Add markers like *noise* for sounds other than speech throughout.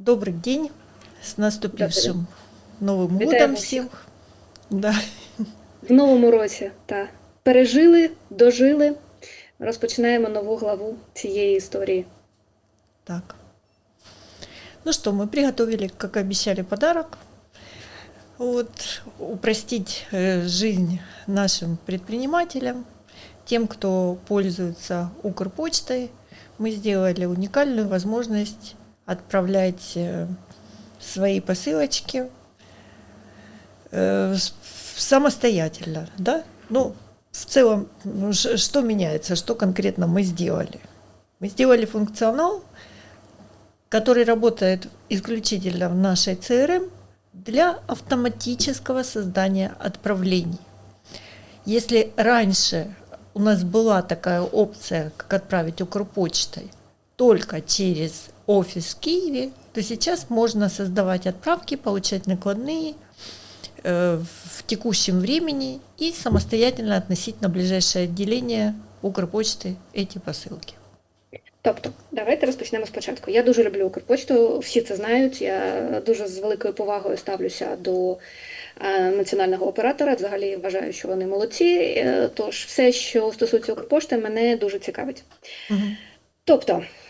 Добрый день, с наступившим Новым Вітаємо годом всіх. всех. Да. В новому році та пережили, дожили. Розпочинаємо нову главу цієї історії. Так. Ну что, мы приготовили, как обещали, подарок. Вот, упростить э, жизнь нашим предпринимателям, тем, кто пользуется Укрпочтой, мы сделали уникальную возможность отправлять э, свои посылочки э, самостоятельно, да? Ну, в целом, ну, что меняется, что конкретно мы сделали? Мы сделали функционал, который работает исключительно в нашей CRM для автоматического создания отправлений. Если раньше у нас была такая опция, как отправить Укрпочтой только через офис в Киеве, то сейчас можно создавать отправки, получать накладные э, в текущем времени и самостоятельно относить на ближайшее отделение Укрпочты эти посылки. Тобто, давайте розпочнемо спочатку. Я дуже люблю Укрпочту, всі це знають. Я дуже з великою повагою ставлюся до е, національного оператора. Взагалі вважаю, що вони молодці. Е, Тож все, що стосується Укрпошти, мене дуже цікавить. Мгм. Тобто а,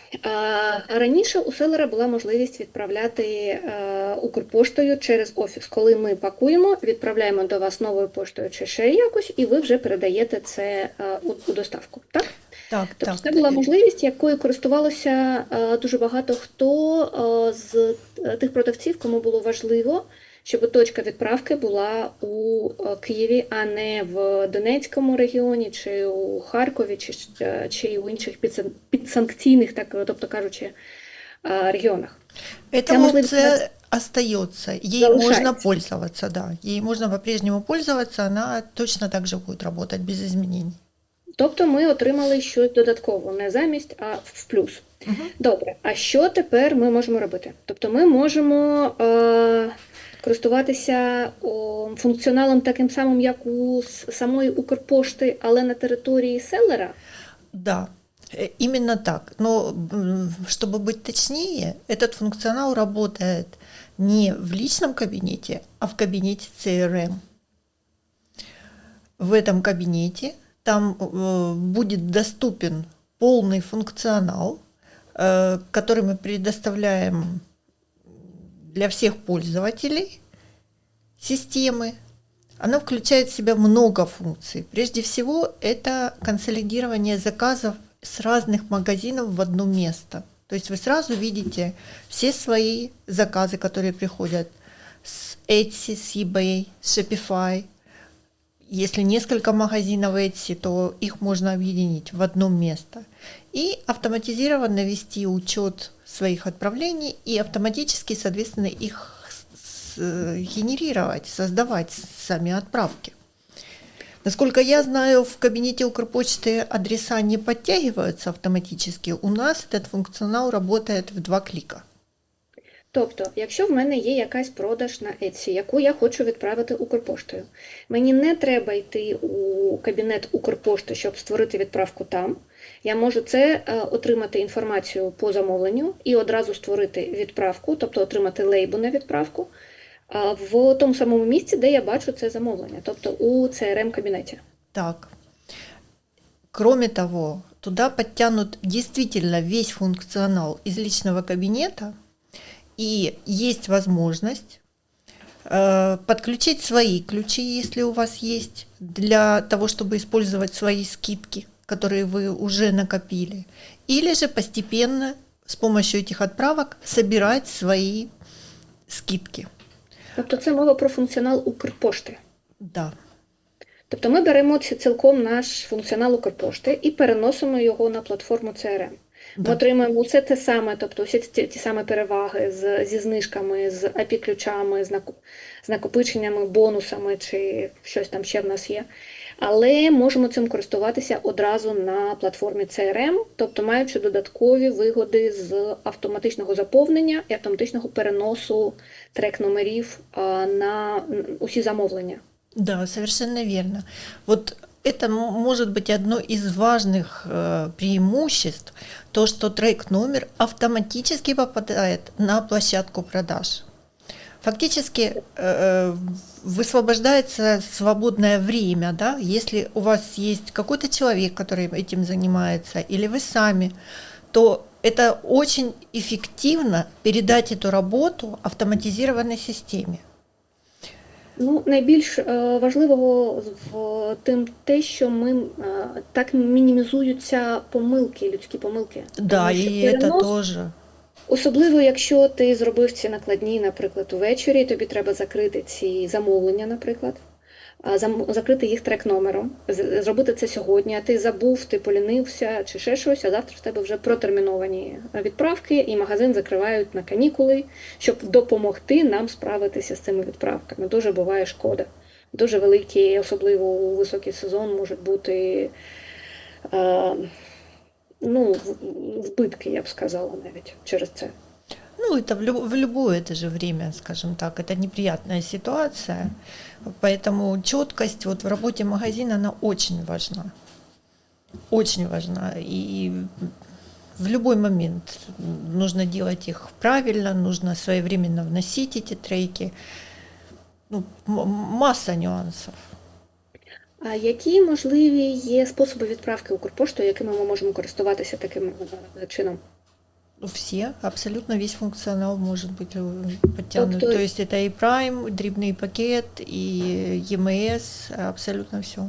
раніше у селера була можливість відправляти е, Укрпоштою через офіс. Коли ми пакуємо, відправляємо до вас новою поштою чи ще якось, і ви вже передаєте це е, у, доставку. Так? Так, Тобто так. це була можливість, якою користувалося е, дуже багато хто е, з е, тих продавців, кому було важливо, щоб точка відправки була у е, Києві, а не в Донецькому регіоні, чи у Харкові, чи, чи у інших підсанкційних, так тобто кажучи, е, регіонах. Це можливість остается, ей Залишається. можно пользоваться, да, ей можно по-прежнему пользоваться, она точно так же будет работать без изменений. Тобто ми отримали щось додатково, не замість, а в плюс. Добре, а що тепер ми можемо робити? Тобто ми можемо е, користуватися о, функціоналом таким самим, як у с- самої Укрпошти, але на території селера. Да, э, именно так. Но м, чтобы быть точнее, этот функционал работает не в личном кабинете, а в кабинете CRM. В этом кабинете там э, будет доступен полный функционал, э, который мы предоставляем для всех пользователей системы. Она включает в себя много функций. Прежде всего, это консолидирование заказов с разных магазинов в одно место. То есть вы сразу видите все свои заказы, которые приходят с Etsy, с eBay, с Shopify. Если несколько магазинов Etsy, то их можно объединить в одно место. И автоматизированно вести учет своих отправлений и автоматически, соответственно, их с- генерировать, создавать сами отправки. Насколько я знаю, в кабинете Укрпочты адреса не подтягиваются автоматически. У нас этот функционал работает в два клика. Тобто, якщо в мене є якась продаж на Etsy, яку я хочу відправити Укрпоштою, мені не треба йти у кабінет Укрпошти, щоб створити відправку там. Я можу це е, отримати інформацію по замовленню і одразу створити відправку, тобто отримати лейбу на відправку а, в тому самому місці, де я бачу це замовлення, тобто у crm кабінеті Так. Кроме того, туда подтянут действительно весь функционал из личного кабинета, и есть возможность э, подключить свои ключи, если у вас есть, для того, чтобы использовать свои скидки, которые вы уже накопили, или же постепенно с помощью этих отправок собирать свои скидки. Тобто це мова про функціонал Укрпошти. Да. Тобто ми беремо ці- цілком наш функціонал Укрпошти і переносимо його на платформу CRM. Ми Да. отримуємо все те саме, тобто всі ті, ті самі переваги з, зі знижками, з API-ключами, з, накопиченнями, бонусами чи щось там ще в нас є. Але можемо цим користуватися одразу на платформі CRM, тобто маючи додаткові вигоди з автоматичного заповнення і автоматичного переносу трек-номерів на усі замовлення. Да, совершенно верно. Вот это может быть одно из важных э, преимуществ, то, что трек номер автоматически попадает на площадку продаж. Фактически э, высвобождается свободное время, да, если у вас есть какой-то человек, который этим занимается, или вы сами, то это очень эффективно передать эту работу автоматизированной системе. Ну, найбільш е, важливого в тим те, що ми е, так мінімізуються помилки, людські помилки. Да, Тому і перенос, це теж. Особливо, якщо ти зробив ці накладні, наприклад, увечері, тобі треба закрити ці замовлення, наприклад, закрити їх трек-номером, зробити це сьогодні, а ти забув, ти полінився чи ще щось, а завтра в тебе вже протерміновані відправки, і магазин закривають на канікули, щоб допомогти нам справитися з цими відправками. Дуже буває шкода. Дуже великі, особливо у високий сезон, можуть бути. Ну, збитки, я б сказала навіть через це. Ну, это в, люб- в любое это же время, скажем так, это неприятная ситуация, поэтому четкость вот в работе магазина, она очень важна, очень важна, и в любой момент нужно делать их правильно, нужно своевременно вносить эти трейки, ну, м- масса нюансов. А які можливі є способи відправки Укрпоштою, якими ми можемо користуватися таким е, чином? Ну, Все, абсолютно весь функционал может быть э, подтянут. Тобто- То есть это и Prime, дрібний пакет, и EMS, абсолютно все.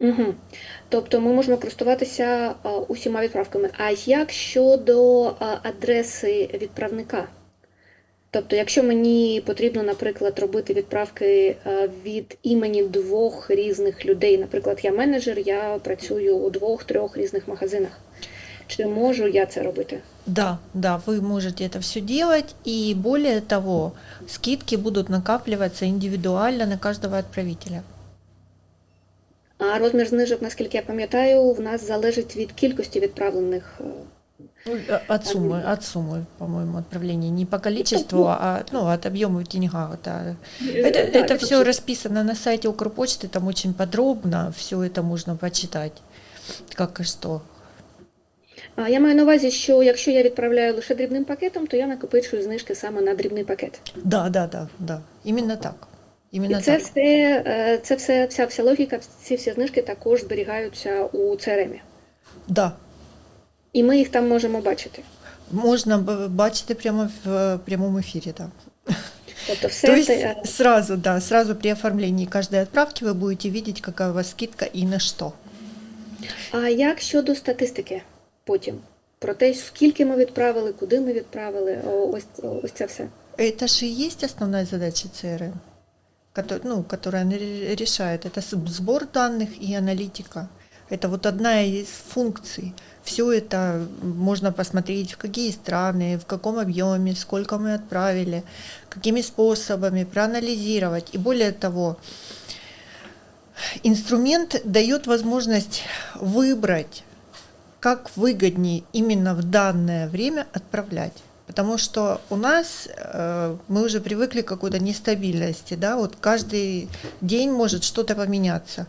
Угу. Тобто ми можемо користуватися а, усіма відправками. А як щодо а, адреси відправника? Тобто, якщо мені потрібно, наприклад, робити відправки а, від імені двох різних людей, наприклад, я менеджер, я працюю у двох-трьох різних магазинах. Чи можу я це робити? Да, да, вы можете это все делать, и более того, скидки будут накапливаться индивидуально на каждого отправителя. А розмір знижок, наскільки я пам'ятаю, в нас залежить від кількості відправлених. е, Ну, э, От суммы, от суммы, по-моему, отправления. Не по количеству, а ну, от объема в деньгах. Это, это, Так, это все расписано на сайте Укрпочты, там очень подробно, все это можно почитать, как и что. Я маю на увазі, що якщо я відправляю лише дрібним пакетом, то я накопичую знижки саме на дрібний пакет. Да, да, да, да, именно так. Именно І це так. все, е, це все, вся, вся логіка, ці всі знижки також зберігаються у CRM. Да, І ми їх там можемо бачити. Можна бачити прямо в е, прямому ефірі, да. Тобто все То есть те, е, сразу, да, сразу при оформлении каждой отправки вы будете видеть, какая у вас скидка и на что. А як щодо статистики потім? Про те, скільки ми відправили, куди ми відправили, о, ось, ось це все. Это же и есть основная задача CRM, которая, ну, которая она ре- решает. Это с- сбор данных и аналитика. Это вот одна из функций. Все это можно посмотреть, в какие страны, в каком объеме, сколько мы отправили, какими способами, проанализировать. И более того, инструмент дает возможность выбрать, как выгоднее именно в данное время отправлять. Потому что у нас э, мы уже привыкли к какой-то нестабильности, да, вот каждый день может что-то поменяться.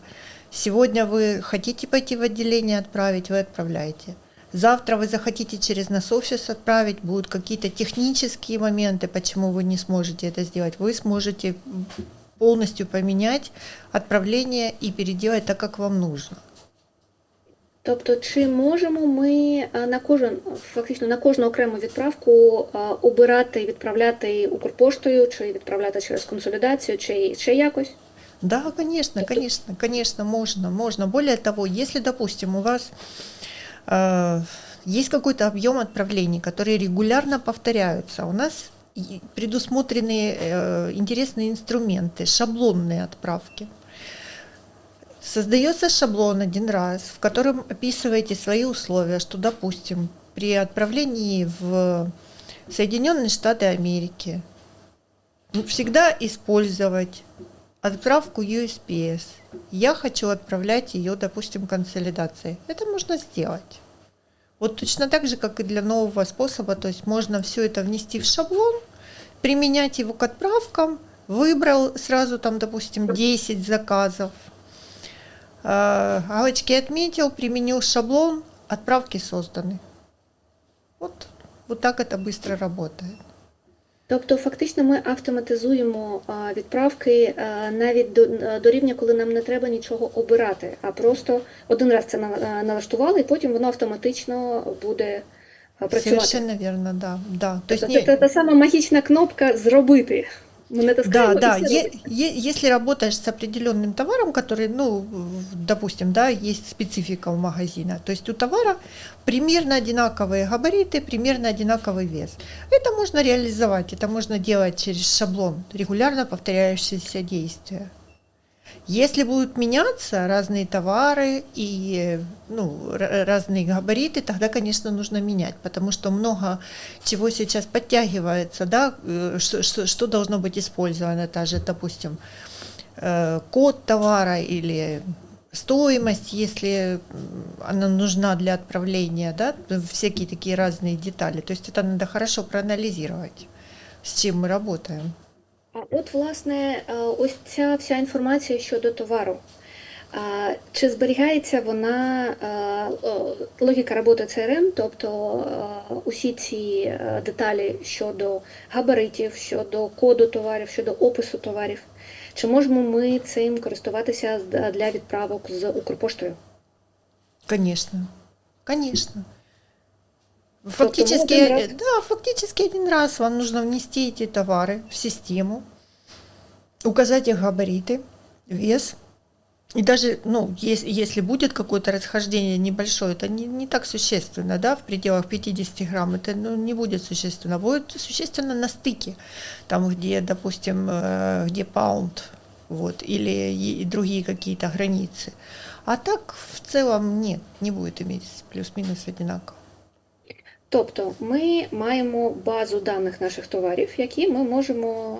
Сегодня вы хотите пойти в отделение отправить, вы отправляете. Завтра вы захотите через нас офис отправить, будут какие-то технические моменты, почему вы не сможете это сделать. Вы сможете полностью поменять отправление и переделать так, как вам нужно. Тобто, чи можемо ми е, на кожен фактично на кожну окрему відправку е, обирати і відправляти Укрпоштою, чи відправляти через консолідацію, чи ще якось? Да, конечно, конечно, конечно, можно, можно. Более того, если, допустим, у вас э, есть какой-то объем отправлений, которые регулярно повторяются, у нас и предусмотрены э, интересные инструменты, шаблонные отправки. Создается шаблон один раз, в котором описываете свои условия, что, допустим, при отправлении в Соединенные Штаты Америки всегда использовать отправку USPS. Я хочу отправлять ее, допустим, консолидацией. Это можно сделать. Вот точно так же, как и для нового способа, то есть можно все это внести в шаблон, применять его к отправкам, выбрал сразу там, допустим, 10 заказов, Галочки отметил, применил шаблон, отправки созданы. Вот, вот так это быстро работает. Тобто, фактично, ми автоматизуємо а, відправки а, навіть до, до рівня, коли нам не треба нічого обирати, а просто один раз це на- а, налаштували, і потім воно автоматично буде а, працювати. Совершенно верно, да. да. То есть Тобто не- це та сама магічна кнопка зробити. Ми Да, натискаємо да. і все Е- робить. е- если работаешь с определенным товаром, который, ну, в- допустим, да, есть специфика у магазина, то есть у товара примерно одинаковые габариты, примерно одинаковый вес. Это можно реализовать, это можно делать через шаблон, регулярно повторяющиеся действия. Если будут меняться разные товары и ну, р- разные габариты, тогда, конечно, нужно менять, потому что много чего сейчас подтягивается, да, э, что, что- что должно быть использовано, та же, допустим, э, код товара или стоимость, если м, она нужна для отправления, да, всякие такие разные детали. То есть это надо хорошо проанализировать, с чем мы работаем. А от, власне, е, ось ця вся інформація щодо товару. Чи зберігається вона е, е, логіка роботи CRM, тобто усі ці деталі щодо габаритів, щодо коду товарів, щодо опису товарів? Чи можемо ми цим користуватися для відправок з Укрпоштою? Конечно, конечно. Фактически, один да, фактически один раз вам нужно внести эти товары в систему, указать их габариты, вес. И даже, ну, если, если будет какое-то расхождение небольшое, это не, не так существенно, да, в пределах 50 грамм, это ну, не будет существенно. Будет существенно на стыке, там, где, допустим, э, где паунд, вот, или другие какие-то границы. А так в целом нет, не будет иметь плюс-минус одинаково. Тобто ми маємо базу даних наших товарів, які ми можемо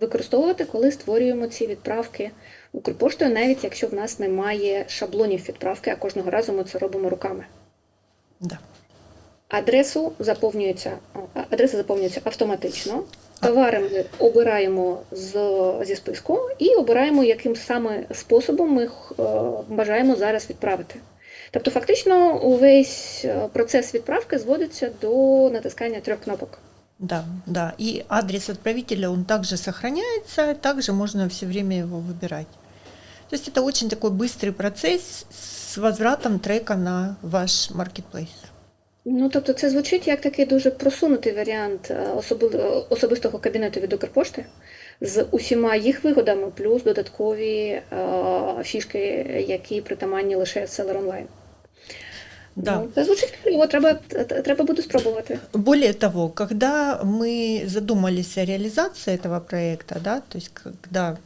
використовувати, коли створюємо ці відправки Укрпоштою, навіть якщо в нас немає шаблонів відправки, а кожного разу ми це робимо руками. Да. Адресу заповнюється, адреса заповнюється автоматично. Товари ми обираємо з, зі списку і обираємо, яким саме способом ми е, бажаємо зараз відправити. Тобто, фактично, увесь е, процес відправки зводиться до натискання трьох кнопок. Да, да. И адрес отправителя, он также сохраняется, также можно все время его выбирать. То есть это очень такой быстрый процесс с возвратом трека на ваш маркетплейс. Ну, тобто, це звучить як такий дуже просунутий варіант е, особи- е, особистого кабінету від Укрпошти з усіма їх вигодами, плюс додаткові е, фішки, які притаманні лише Seller Online. Да. Ну, це звучить кльово, треба, треба буде спробувати. Более того, когда мы задумались о реализации этого проекта, да, то есть когда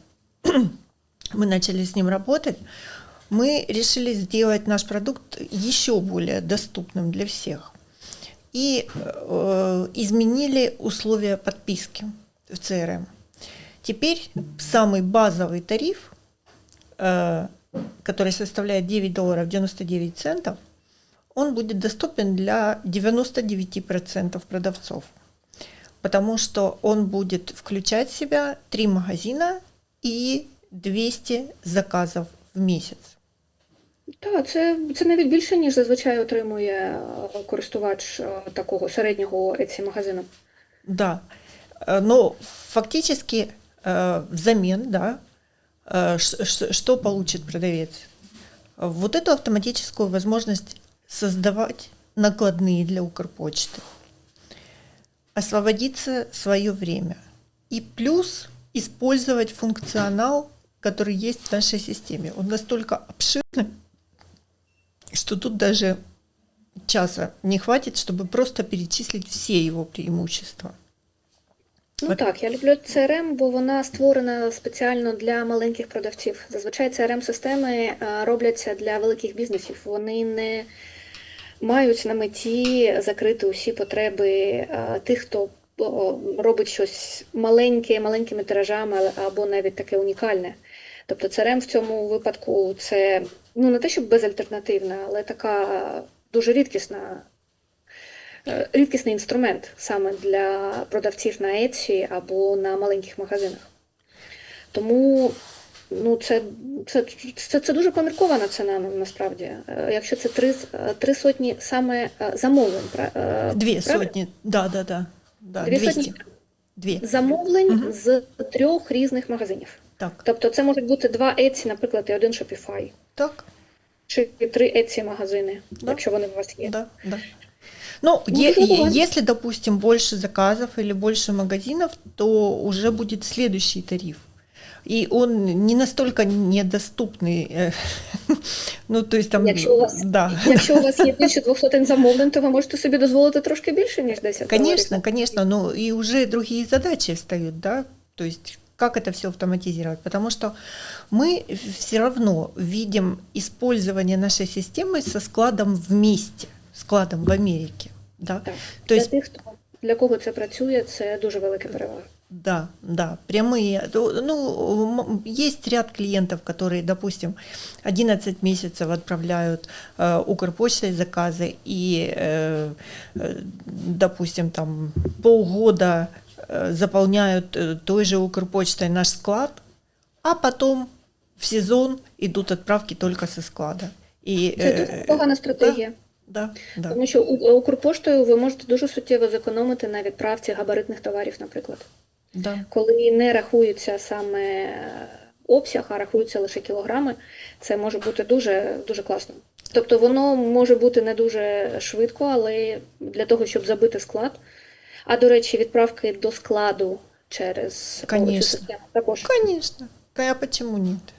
*clears throat* мы начали с ним работать, мы решили сделать наш продукт еще более доступным для всех. И э, изменили условия подписки в CRM. Теперь самый базовый тариф, э, который составляет 9 долларов 99 центов, он будет доступен для 99% продавцов, потому что он будет включать в себя три магазина и 200 заказов в месяц. Так, це, це навіть більше, ніж зазвичай отримує е, користувач е, такого середнього Etsy магазину. Да, Э, но фактически э, взамен, да, э, ш- ш- что получит продавец? Вот эту автоматическую возможность создавать накладные для Укрпочты, освободиться свое время и плюс использовать функционал, который есть в нашей системе. Он настолько обширный, что тут даже часа не хватит, чтобы просто перечислить все его преимущества. Ну От- так, я люблю CRM, бо вона створена спеціально для маленьких продавців. Зазвичай CRM-системи е, робляться для великих бізнесів. Вони не мають на меті закрити усі потреби е, тих, хто робить щось маленьке, маленькими тиражами або навіть таке унікальне. Тобто CRM в цьому випадку це ну не те, щоб безальтернативна, але така дуже рідкісна е, рідкісний інструмент саме для продавців на Etsy або на маленьких магазинах. Тому Ну, це, це, це, це дуже поміркована ціна на- насправді. Е, Якщо це три, три сотні саме е, замовлень, е, Две правильно? сотни, да, да, да. да Дві 200. сотні Две. замовлень Мгм. з трьох різних магазинів. Так, Тобто це можуть бути два Etsy, наприклад, і один Shopify, так, чи три Etsy магазини, Да. якщо вони у вас є. да, да. Ну, е- если, допустим, больше заказов или больше магазинов, то уже будет следующий тариф И он не настолько недоступный. э, *laughs* Ну, то есть там, Якщо у вас- да. Якщо у вас є більше двох сотень замовлень, то ви можете собі дозволити трошки більше, ніж 10 Конечно, доларів. конечно, но и уже другие задачи встают, да, то есть как это все автоматизировать, потому что мы все равно видим использование нашей системы со складом вместе, складом в Америке, да, Так. то Для есть тих, хто для кого це працює, це дуже велика перевага. Да, да, прямые. То- Ну, м- есть ряд клиентов, которые, допустим, 11 месяцев отправляют э, Укрпочтой заказы и, э, э, допустим, там полгода э, заполняют э, той же Укрпочтой наш склад, а потом в сезон идут отправки только со склада. И, Це э, дуже погана стратегія. Да, да. Тому що у- Укрпоштою ви можете дуже суттєво зекономити на відправці габаритних товарів, наприклад. да. Коли не рахується саме обсяг, а рахуються лише кілограми, це може бути дуже, дуже класно. Тобто воно може бути не дуже швидко, але для того, щоб забити склад. А до речі, відправки до складу через о, цю систему також. Конечно. А почему нет?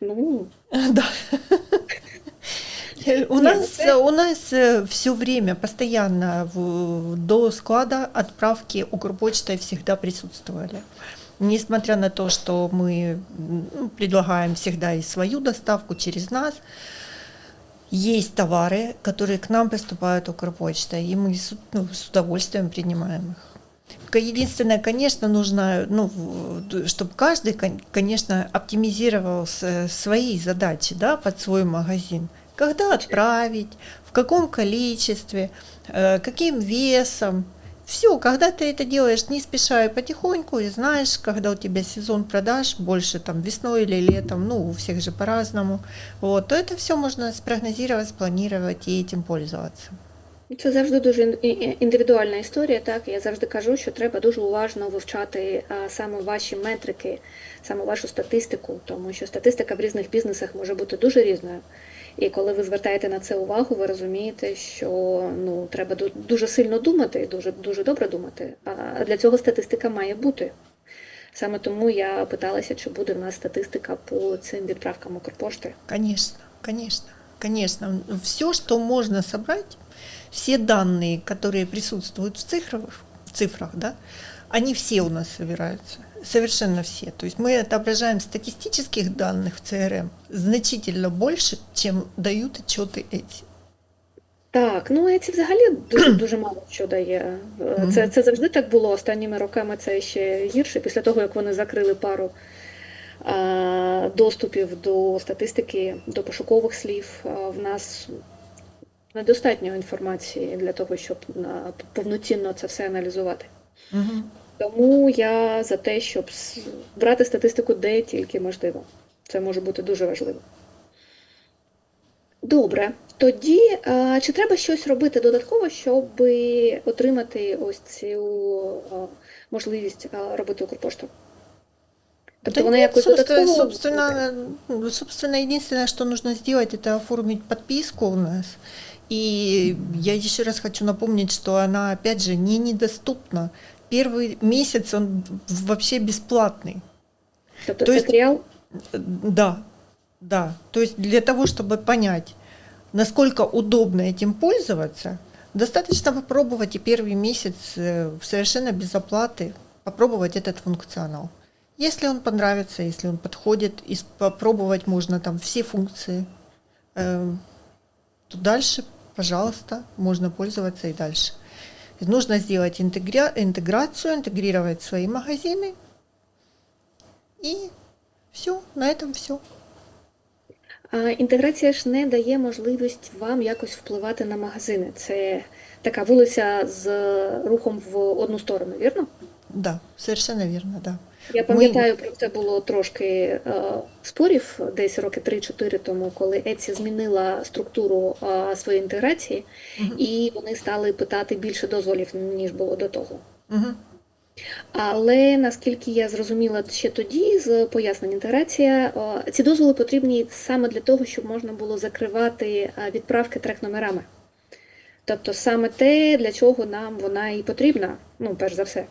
Ну, *laughs* Да. У Нет, нас, это- у нас все время, постоянно в- до склада отправки Укрпочтой всегда присутствовали. Несмотря на то, что мы ну, предлагаем всегда и свою доставку через нас, есть товары, которые к нам поступают Укрпочтой, и мы с, ну, с удовольствием принимаем их. Единственное, конечно, нужно, ну, чтобы каждый, кон- конечно, оптимизировал свои задачи, да, под свой магазин. Когда отправить, в каком количестве, э, каким весом. Все, когда ты это делаешь не спеша и потихоньку, и знаешь, когда у тебя сезон продаж больше там весной или летом, ну, у всех же по-разному, вот, то это все можно спрогнозировать, спланировать и этим пользоваться. Це завжди дуже ін- і- індивідуальна історія. Так я завжди кажу, що треба дуже уважно вивчати а, саме ваші метрики, саме вашу статистику, тому що статистика в різних бізнесах може бути дуже різною. І коли ви звертаєте на це увагу, ви розумієте, що ну треба дуже сильно думати, дуже дуже добре думати. А для цього статистика має бути. Саме тому я питалася, чи буде в нас статистика по цим відправкам Укрпошти. Конечно, конечно, конечно. Все, что можно собрать, все данные, которые присутствуют в цифрах, в цифрах, да, они все у нас собираются Совершенно все. То есть мы отображаем статистических данных в CRM значительно больше, чем дают отчеты эти. Так, ну це взагалі дуже дуже *clears throat* мало що дає. Е, Це, це завжди так було. Останніми роками це ще гірше. Після того, як вони закрили пару а, доступів до статистики, до пошукових слів, а, в нас недостатньо інформації для того, щоб на, повноцінно це все аналізувати. Мгм. Тому я за те, щоб брати статистику де тільки можливо. Це може бути дуже важливо. Добре, тоді а, чи треба щось робити додатково, щоб отримати ось цю а, можливість а, робити Укрпошту? Тобто Да вона нет, якось собственно, додатково собственно, ну, собственно, единственное, что нужно сделать, это оформить подписку у нас. И я еще раз хочу напомнить, что она, опять же, не недоступна. Первый месяц он вообще бесплатный. то це есть- Да, да. То есть для того, чтобы понять, насколько удобно этим пользоваться, достаточно попробовать и первый месяц э, совершенно без оплаты попробовать этот функционал. Если он понравится, если он подходит, и попробовать можно там все функции, э, то дальше, пожалуйста, можно пользоваться и дальше. Нужно сделать интегря- интеграцию, интегрировать свои магазины, и все, на этом все. Інтеграція ж не дає можливість вам якось впливати на магазини. Це така вулиця з рухом в одну сторону, вірно? Да, совершенно верно, да. Я пам'ятаю, про це було трошки е, спорів десь роки 3-4 тому, коли Etsy змінила структуру е, своєї інтеграції, Мгм. і вони стали питати більше дозволів, ніж було до того. Мгм. Але наскільки я зрозуміла ще тоді з пояснень інтеграція, е, ці дозволи потрібні саме для того, щоб можна було закривати е, відправки трек-номерами. Тобто саме те, для чого нам вона і потрібна, ну, перш за все,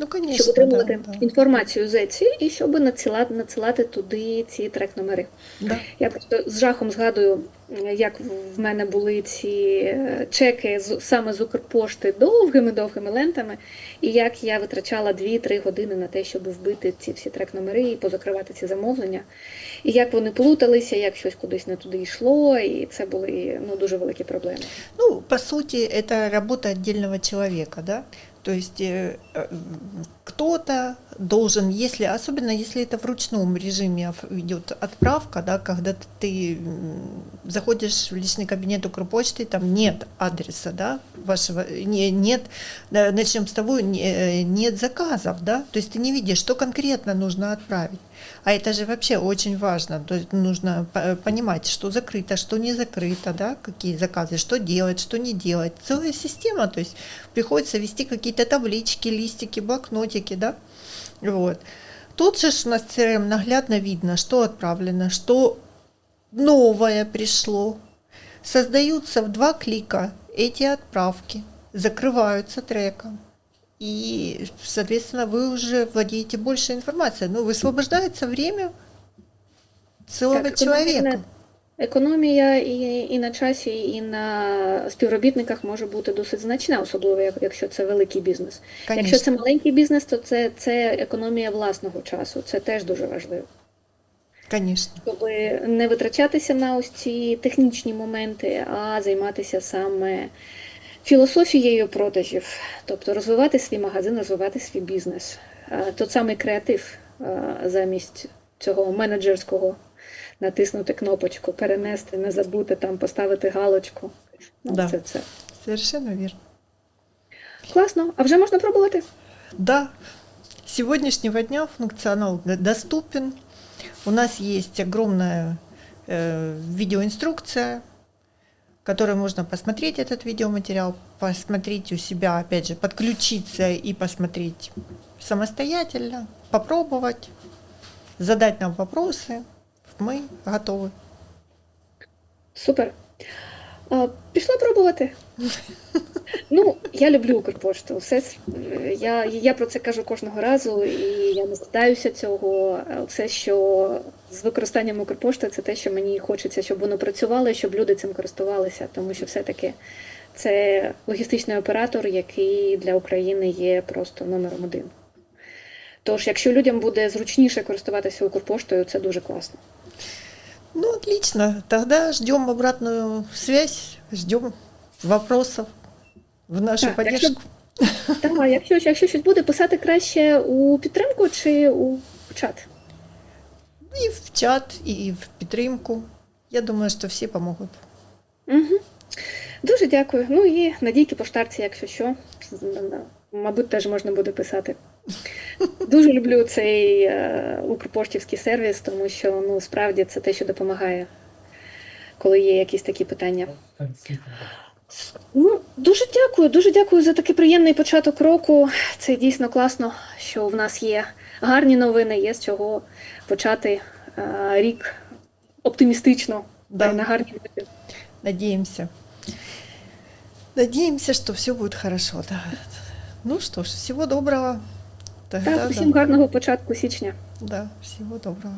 Ну, конечно, щоб отримувати да, інформацію з Etsy і щоб надсилати, надсилати туди ці трек-номери. да. Я просто з жахом згадую, як в мене були ці е, чеки з саме з Укрпошти довгими-довгими лентами, і як я витрачала 2-3 години на те, щоб вбити ці всі трек-номери і позакривати ці замовлення. І як вони плуталися, як щось кудись не туди йшло, і це були ну, дуже великі проблеми. Ну, по сути, это работа отдельного человека, да. То есть э, э, кто-то должен, если, особенно если это в ручном режиме идет отправка, да, когда ты заходишь в личный кабинет Укрпочты, там нет адреса, да, вашего, не, нет, начнем с того, не- э, нет заказов, да, то есть ты не видишь, что конкретно нужно отправить. А это же вообще очень важно. То есть нужно по- понимать, что закрыто, что не закрыто, да, какие заказы, что делать, что не делать. Целая система, то есть приходится вести какие-то таблички, листики, блокнотики, да. Вот. Тут же у нас CRM наглядно видно, что отправлено, что новое пришло. Создаются в два клика эти отправки, закрываются треком. И, соответственно, вы уже владеете больше информацией. Ну, высвобождается время целого человека. економія- Економія і, і на часі, і на співробітниках може бути досить значна, особливо як- якщо це великий бізнес. Конечно. Якщо це маленький бізнес, то це, це економія власного часу. Це теж дуже важливо. Конечно. Щоб не витрачатися на ось ці технічні моменти, а займатися саме філософією продажів, тобто розвивати свій магазин, розвивати свій бізнес. Е, Тот самий креатив е, замість цього менеджерського натиснути кнопочку, перенести, не забути там, поставити галочку. Ну, Да. Це все. Совершенно верно. Класно. А вже можна пробувати? Да, с сегодняшнего дня функционал д- доступен. У нас есть огромная э, видеоинструкция, в которой можно посмотреть этот видеоматериал, посмотреть у себя, опять же, подключиться и посмотреть самостоятельно, попробовать, задать нам вопросы. Мы готовы. Супер. А, пішла пробувати. Ну, я люблю Укрпошту. Все, я, я про це кажу кожного разу, і я не стидаюся цього. Все, що з використанням Укрпошти, це те, що мені хочеться, щоб воно працювало, щоб люди цим користувалися, тому що все-таки це логістичний оператор, який для України є просто номером один. Тож, якщо людям буде зручніше користуватися Укрпоштою, це дуже класно. Ну, отлично. Тогда ждем обратную связь, ждем вопросов в нашу Так, якщо- поддержку. Так, якщо, якщо щось буде, писати краще у підтримку чи у чат. И в чат, и в підтримку. Я думаю, что все помогут. Угу. Дуже дякую. Ну і надійки поштарці, якщо що, мабуть, теж можна буде писати. Дуже люблю цей е, укрпоштівський сервіс, тому що ну, справді це те, що допомагає, коли є якісь такі питання. Ну, дуже дякую, дуже дякую за такий приємний початок року. Це дійсно класно, що в нас є гарні новини, є з чого почати е, рік оптимістично Да. на гарній ноті. Надеемся. Надеемся, что все будет хорошо. Да. Ну что ж, всего доброго. Тогда, Так, усім гарного початку січня. да, всього доброго.